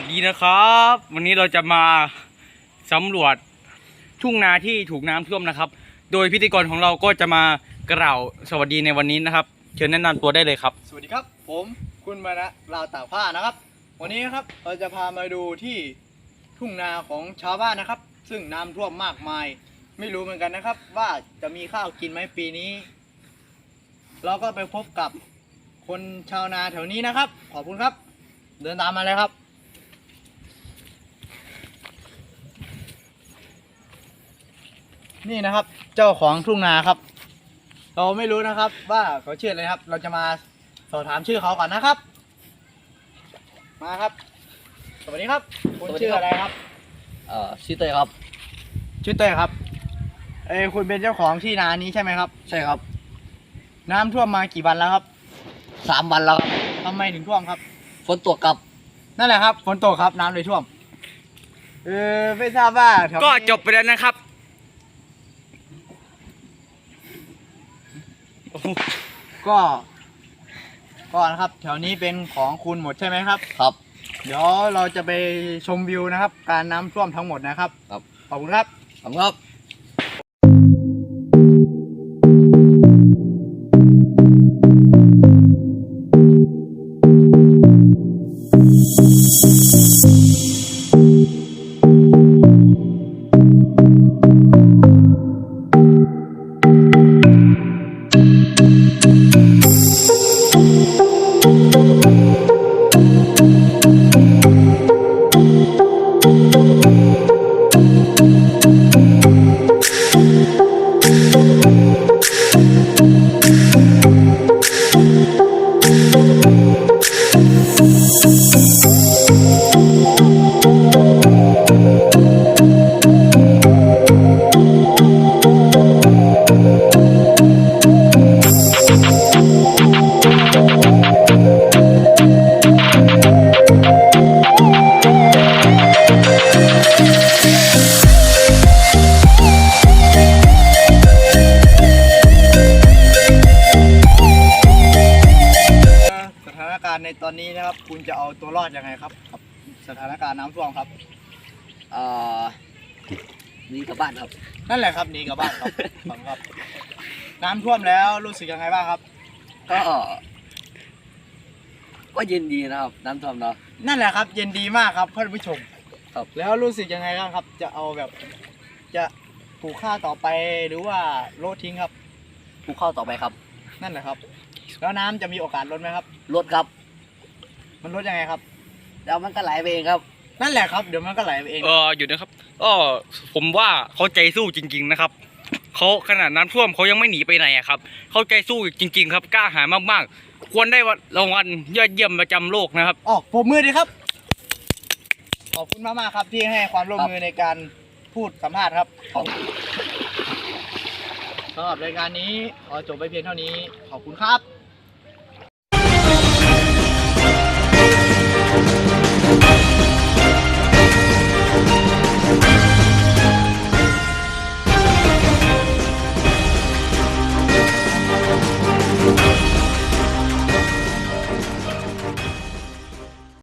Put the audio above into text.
สดีนะครับ วันนี้เราจะมาสำรวจทุ่งนาที่ถูกน้ำท่วมนะครับ โดยพิธีกรของเราก็จะมากล่าวสวัสดีในวันนี้นะครับ เชิญแนะนำตัวได้เลยครับ สวัสดีครับ ผมคุณมานะลาวตากผ้านะครับ วันนี้นะครับเราจะพามาดูที่ทุ่งนาของชาวบ้านนะครับ ซึ่งน้ำท่วมมากมาย ไม่รู้เหมือนกันนะครับ ว่าจะมีข้าวกินไหมปีนี้ เราก็ไปพบกับคนชาวนาแถวนี้นะครับ ขอบคุณครับ เดินตามมาเลยครับ นี่นะครับ เจ้าของทุ่งนาครับ เราไม่รู้นะครับ ว่าเขาชื่ออะไรนะครับ เราจะมาสอบถามชื่อเขาก่อนนะครับ มาครับ สวัสดีครับคุณสวัสดีชื่อครับ อะไรครับเอ่อชื่อเต้ยครับ ชื่อเต้ยครับเอ้ยคุณเป็นเจ้าของที่นานี้ใช่ไหมครับ ใช่ครับน้ำท่วมมากี่วันแล้วครับสามวันแล้วครับทำไมถึงท่วมครับ ฝนตกกับนั่นแหละครับฝนตกครับน้ำเลยท่วมเออไม่ทราบว่าแถวนี้ก็จบไปแล้วนะครับ ก็ก็นะครับแถวนี้เป็นของคุณหมดใช่ไหมครับ ครับ เดี๋ยวเราจะไปชมวิวนะครับ การน้ำท่วมทั้งหมดนะครับ ครับ ขอบคุณครับ ขอบคุณครับ ตอนนี้นะครับ คุณจะเอาตัวรอดยังไงครับกับสถานการณ์น้ำท่วมครับเอ่อหนี่กลับบ้านครับ นั่นแหละครับหนีกลับบ้านครับฟังครับ น้ำท่วมแล้วรู้สึกยังไงบ้างครับ ก็ ก็เย็นดีนะครับ น้ำท่วมเนาะ นั่นแหละครับ เย็นดีมากครับท่านผู้ชมครับ แล้วรู้สึกยังไงบ้างครับ จะเอาแบบ จะปลูกข้าวต่อไปหรือว่าโลดทิ้งครับ ปลูกข้าวต่อไปครับ นั่นแหละครับ แล้วน้ำจะมีโอกาสลดไหมครับรถครับ มันลดยังไงครับแล้วมันก็ไหลไปเองครับ นั่นแหละครับเดี๋ยวมันก็ไหลไปเอง เอออยู่นะครับก็ผมว่าเขาใจสู้จริง ๆนะครับเขาขนาดน้ำท่วมเขายังไม่หนีไปไหนอะครับเขาใจสู้จริง ๆ ครับกล้าหาญมากๆ ควรได้รางวัลยอดเยี่ยมประจำโลกนะครับ ออกผมมือดีครับ ขอบคุณมากๆครับที่ให้ความร่วมมือในการพูดสัมภาษณ์ครับขอบสำหรับรายการนี้ขอจบไปเพียงเท่านี้ ขอบคุณครับ